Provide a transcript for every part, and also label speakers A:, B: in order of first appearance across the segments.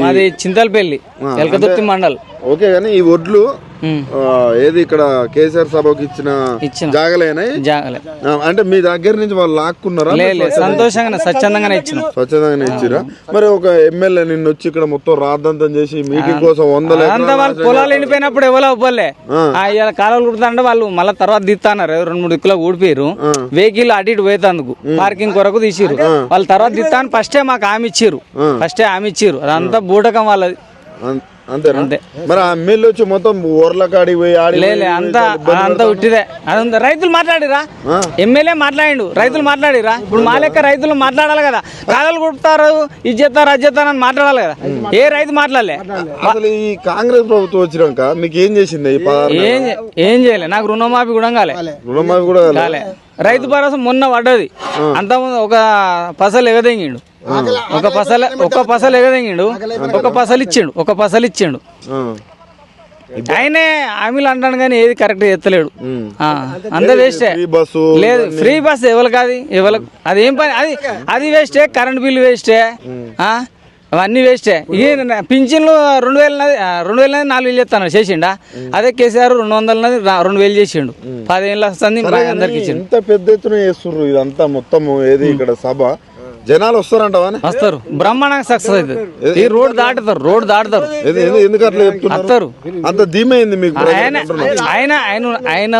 A: మాది చింతలపల్లి మండల్.
B: ఓకే కానీ ఈ ఒడ్లు ఏది ఇక్కడ కేసీఆర్ సభకు ఇచ్చిన జాగలేనా? అంటే మీ దగ్గర నుంచి వాళ్ళు లాక్కున్నారా?
A: సంతోషంగానే స్వచ్ఛందంగానే ఇచ్చిన.
B: స్వచ్ఛంగానే ఇచ్చిరా? మరి ఒక ఎమ్మెల్యే నిన్ను వచ్చి ఇక్కడ మొత్తం రాద్దంతం చేసి మీటింగ్ కోసం వందల
A: అంతా
B: ఎకరాలు
A: వాళ్ళు పొలాలు ఎండిపోయినప్పుడు ఎవరో అవ్వలే ఇలా కాలువలు కుడుతుంటే వాళ్ళు మళ్ళీ తర్వాత దిస్తాన్నారు రెండు మూడు దిక్కులో ఊడిపోయారు వెహికల్ అటు ఇటు పోయేందుకు. పార్కింగ్ కొరకు తీసిరు వాళ్ళు తర్వాత దిస్తాను ఫస్టే మాకు హామీ ఇచ్చిర్రు. ఫస్టే హామీ ఇచ్చిర్రు. అదంతా బూటకం వాళ్ళది.
B: అంతేనా?
A: అంతే.
B: మరి ఆ ఎమ్మెల్యే వచ్చి మొత్తం పోయి ఆడి
A: అంతా అంతా ఉట్టిదే. అదంతా రైతులు మాట్లాడిరా. ఎమ్మెల్యే మాట్లాడిండు. రైతులు మాట్లాడిరా. ఇప్పుడు మా లెక్క రైతులు మాట్లాడాలి కదా. కాలాలు కుడుతారు ఇది చేస్తారు అది చేస్తారు అని మాట్లాడాలి కదా. ఏ రైతు మాట్లాడలే.
B: అసలు ఈ కాంగ్రెస్ ప్రభుత్వం వచ్చినాక మీకు ఏం చేసింది
A: ఏం ఏం చేయలే. నాకు రుణమాఫీ కూడా కాలే.
B: రుణమాఫీ కూడా కాలే.
A: రైతు భరోసా మొన్న పడ్డది. అంతకుముందు ఒక పసలు ఎగదెంగిండు. ఒక పసల ఒక పసలు ఎగదెంగిండు. ఒక పసలు ఇచ్చిండు ఒక పసలు ఇచ్చిండు. ఆయనే హామీలు అంటాడు కానీ ఏది కరెక్ట్ ఎత్తలేడు. అంత వేస్టే లేదు ఫ్రీ బస్ ఎవరికి అది? ఎవరికి అది ఏం పని? అది అది వేస్టే కరెంట్ బిల్లు వేస్టే ఆ? అవన్నీ వేస్టే. ఈ పింఛన్లు రెండు వేల రెండు వేల నాలుగు వేలు చెప్తాను చేసిండా? అదే కేసీఆర్ రెండు వందల రెండు వేలు చేసిండు. పదిహేను వస్తుంది బాగా అందరికి ఇచ్చిండు.
B: ఎంత పెద్ద ఎత్తున చేస్తుర్రు ఇదంతా మొత్తము ఏది ఇక్కడ సభ? జనాలు వస్తారంటవా
A: వస్తారు. బ్రహ్మాండంగా సక్సెస్ అవుతుంది. ఈ రోడ్ దాటుతారు రోడ్ దాటుతారు.
B: ఎందు- ఎందు- ఎందుకు అట్లా చెప్తున్నారు?
A: వస్తారు
B: అంత ధీమైంది మీకు
A: ఆయన. ఆయన ఆయన ఆయన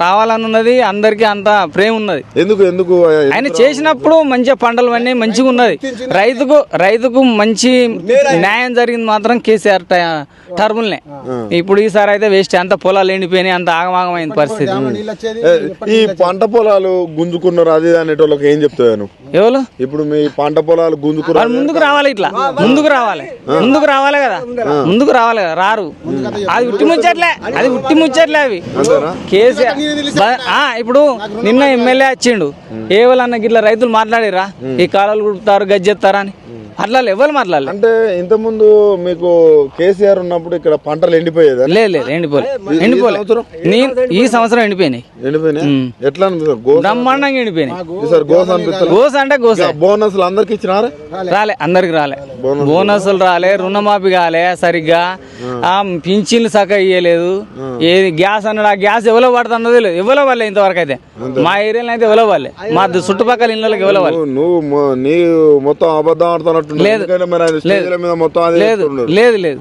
A: రావాలనున్నది అందరికి అంత ప్రేమ ఉన్నది.
B: ఎందుకు ఎందుకు
A: ఆయన చేసినప్పుడు మంచిగా పంటలు అన్నీ మంచిగా ఉన్నది. రైతుకు రైతుకు మంచి న్యాయం జరిగింది మాత్రం కేసీఆర్ టర్ములనే. ఇప్పుడు ఈసారి అయితే వేస్ట్ అంత పొలాలు ఎండిపోయినాయి అంత ఆగమాగమైంది పరిస్థితి.
B: ఈ పంట పొలాలు గుంజుకున్నారు అది అనేటోళ్ళకి ఏం చెప్తాను
A: ఎవరు?
B: ఇప్పుడు మీ పంట పొలాలు
A: వాళ్ళు ముందుకు రావాలి ఇట్లా. ముందుకు రావాలి. ముందుకు రావాలి కదా? ముందుకు రావాలి కదా? రారు. అది ఉట్టి ముచ్చట్లే. అది ఉట్టి ముచ్చట్లే అవి. కేసీఆర్ బ- ఆ, ఇప్పుడు నిన్న ఎమ్మెల్యే వచ్చిండు. ఏ వాళ్ళన్న గిట్ల రైతులు మాట్లాడిరా ఈ కాలాలు కుడుతారు గజ్జెత్తారా అని. అట్లా ఎవరు మాట్లాడలే.
B: అంటే ఇంతకుముందు మీకు కేసీఆర్ ఉన్నప్పుడు ఇక్కడ పంటలు ఎండిపోయేదా?
A: లేదు లేదు ఎండిపోలే ఎండిపోలే. నేను ఈ సంవత్సరం ఎండిపోయినాయి?
B: ఎండిపోయినాయి. ఎట్లా
A: బ్రహ్మాండంగా ఎండిపోయినాయి.
B: గోస అనిపిస్తుంది?
A: గోస అంటే గోస.
B: బోనస్లు అందరికి ఇచ్చినారా?
A: రాలే. అందరికి రాలే. బోనసులు. రాలే రుణమాఫీ కాలే సరిగ్గా. ఆ. పింఛన్లు సక్క ఇయ్యలేదు. ఏది గ్యాస్ అన్నాడు ఆ గ్యాస్ ఎవరో పడుతున్నది లేదు ఎవరో వాళ్ళే ఇంతవరకు అయితే. మా ఏరియాలో అయితే ఎవరో వాళ్ళే మా చుట్టుపక్కల ఇళ్ళకి ఎవరో వాళ్ళే
B: నువ్వు- నీ మొత్తం అబద్ధం ఆడుతున్నట్టు
A: లేదు. లేదు. లేదు.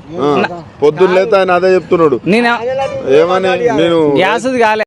B: పొద్దున్న లేతే ఆయన అదే చెప్తున్నాడు.
A: నేను
B: ఏమని? నేను
A: గ్యాస్ కాలే.